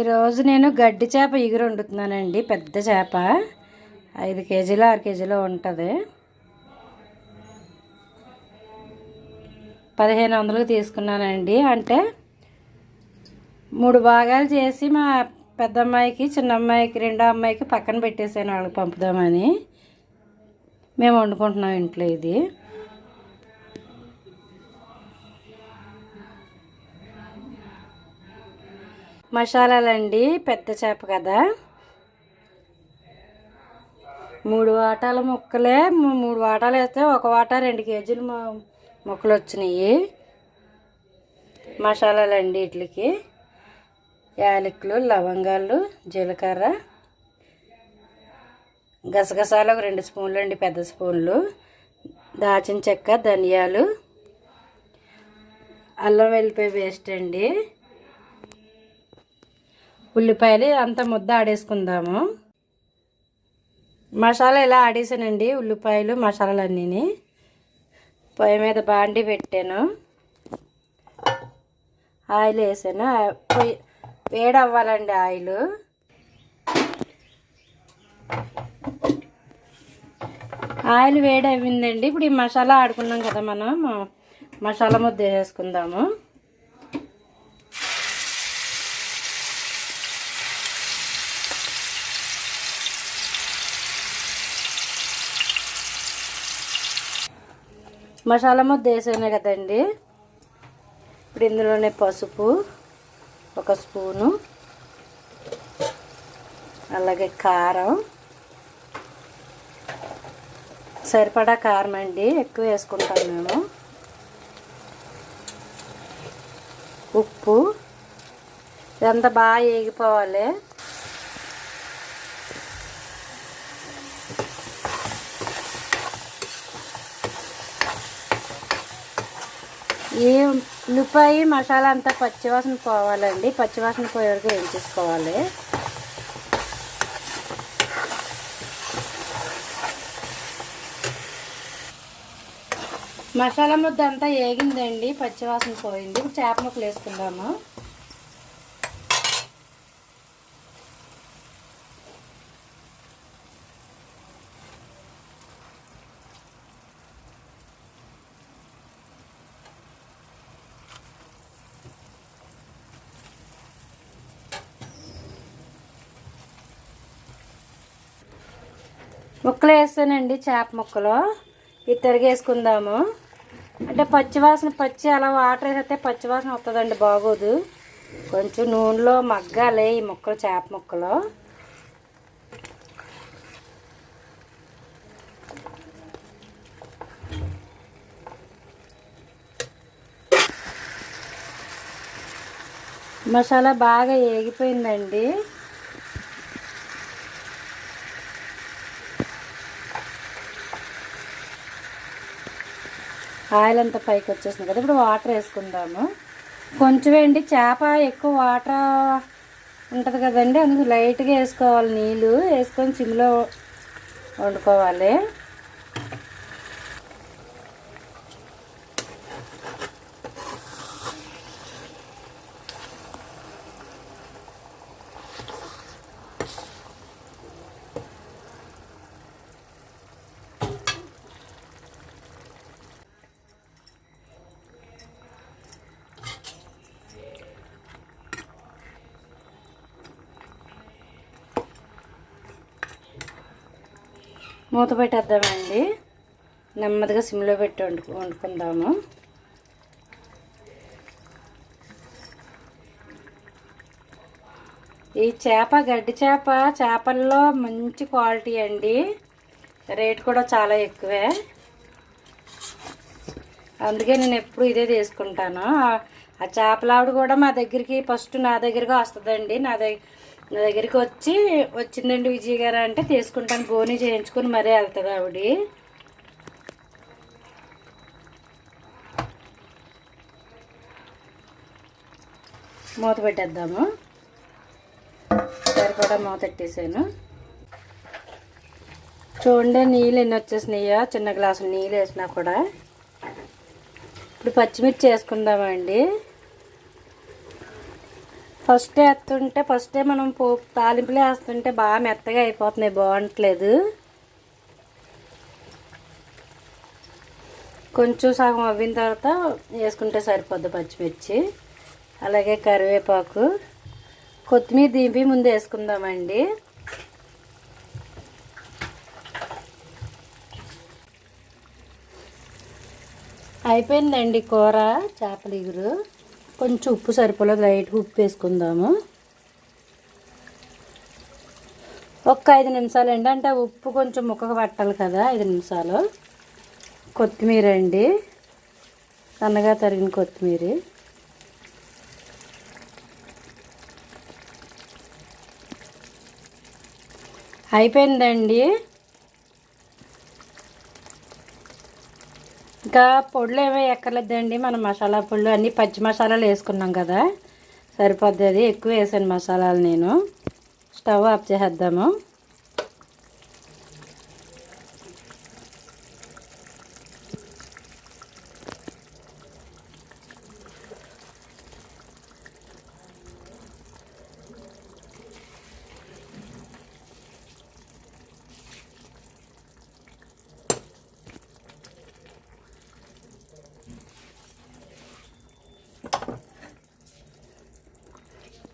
ఈరోజు నేను గడ్డి చేప ఇగురు వండుతున్నానండి పెద్ద చేప. ఐదు కేజీలు ఆరు కేజీలు ఉంటుంది. పదిహేను వందలకు తీసుకున్నానండి. అంటే మూడు భాగాలు చేసి మా పెద్ద అమ్మాయికి చిన్న అమ్మాయికి రెండో అమ్మాయికి పక్కన పెట్టేసాను వాళ్ళకి పంపుదామని. మేము వండుకుంటున్నాం ఇంట్లో ఇది. మసాలాలండి పెద్ద చేప కదా. మూడు వాటాల ముక్కలే మూ- మూడు వాటాలు వేస్తే ఒక వాటా రెండు కేజీలు ముక్కలు వచ్చినాయి మసాలాలండి వీటికి యాలకులు లవంగాలు జీలకర్ర. గసగసాలు ఒక రెండు స్పూన్లు అండి పెద్ద స్పూన్లు. దాచిన చెక్క ధనియాలు. అల్లం వెల్లిపాయ పేస్ట్ అండి ఉల్లిపాయలు అంతా ముద్ద ఆడేసుకుందాము. మసాలా ఇలా ఆడేసానండి? ఉల్లిపాయలు మసాలాలు పొయ్యి మీద బాండి పెట్టాను. ఆయిల్ వేసాను. పొయ్యి వేడి అవ్వాలండి ఆయిల్. ఆయిల్ వేడి అయిందండి ఇప్పుడు ఈ మసాలా ఆడుకున్నాం కదా మనం. మసాలా ముద్ద వేసుకుందాము. మసాలా ముద్ద వేసాను కదండి. ఇప్పుడు ఇందులోనే పసుపు ఒక స్పూను అలాగే కారం. సరిపడా కారం అండి ఎక్కువ వేసుకుంటాం మేము. ఉప్పు ఇదంతా బాగా వేగిపోవాలి. ఈ ఉల్లిపాయ మసాలా అంతా పచ్చివాసన పోవాలండి. పచ్చివాసన పోయే వరకు చేసుకోవాలి మసాలా ముద్ద అంతా వేగిందండి పచ్చివాసన పోయింది. ఇప్పుడు చేప ముక్కలు వేసుకుందాము. ముక్కలు వేస్తానండి చేప ముక్కలు. ఇది తిరిగేసుకుందాము. అంటే పచ్చివాసన పచ్చి అలా వాటర్ వేసేస్తే పచ్చివాసన వస్తుందండి బాగోదు. కొంచెం నూనెలో మగ్గాలి ఈ ముక్కలు చేప ముక్కలు. మసాలా బాగా ఏగిపోయిందండి. ఆయిల్ అంతా పైకి వచ్చేసింది కదా. ఇప్పుడు వాటర్ వేసుకుందాము. కొంచెం ఏంటి చేప ఎక్కువ వాటర్ ఉంటుంది కదండి. అందుకు లైట్గా వేసుకోవాలి. నీళ్ళు వేసుకొని సిమ్లో వండుకోవాలి. మూత పెట్టేద్దామండి. నెమ్మదిగా సిమ్లో పెట్టి వండు వండుకుందాము. ఈ చేప గడ్డి చేప చేపల్లో మంచి క్వాలిటీ అండి. రేట్ కూడా చాలా ఎక్కువే. అందుకే నేను ఎప్పుడు ఇదే తీసుకుంటాను. ఆ- చేపలావిడ కూడా మా దగ్గరికి ఫస్ట్ నా దగ్గరికి వస్తుందండి. నా దగ్గర నా దగ్గరికి వచ్చి వచ్చిందండి విజయ్ గారు అంటే తీసుకుంటాను గోని చేయించుకుని మరీ వెళ్తుంది ఆవిడ. మూత పెట్టేద్దాము. సరిపడా మూత పెట్టేసాను. చూడండి నీళ్ళు ఎన్ని వచ్చేసినాయో చిన్న గ్లాసు నీళ్ళు వేసినా కూడా. ఇప్పుడు పచ్చిమిర్చి వేసుకుందామండి ఫస్ట్ వేస్తుంటే ఫస్టే మనం పో తాలింపులు వేస్తుంటే బాగా మెత్తగా అయిపోతున్నాయి బాగుంటలేదు కొంచెం సగం అవ్విన తర్వాత వేసుకుంటే సరిపోద్ది పచ్చిమిర్చి. అలాగే కరివేపాకు. కొత్తిమీర దింపి ముందు వేసుకుందామండి. అయిపోయిందండి కూర చేపల ఇగురు కొంచెం ఉప్పు సరిపోలేదు లైట్గా ఉప్పు వేసుకుందాము. ఒక ఐదు నిమిషాలు అండి. అంటే ఉప్పు కొంచెం ముక్కకు పట్టాలి కదా ఐదు నిమిషాలు. కొత్తిమీర అండి. సన్నగా తరిగిన కొత్తిమీర. అయిపోయిందండి. ఇంకా పొడులు ఏమీ ఎక్కర్లేదండి. మనం మసాలా పొడులు అన్నీ పచ్చి మసాలాలు వేసుకున్నాం కదా. సరిపోద్ది అది. ఎక్కువ వేసాను మసాలాలు నేను. స్టవ్ ఆఫ్ చేసేద్దాము.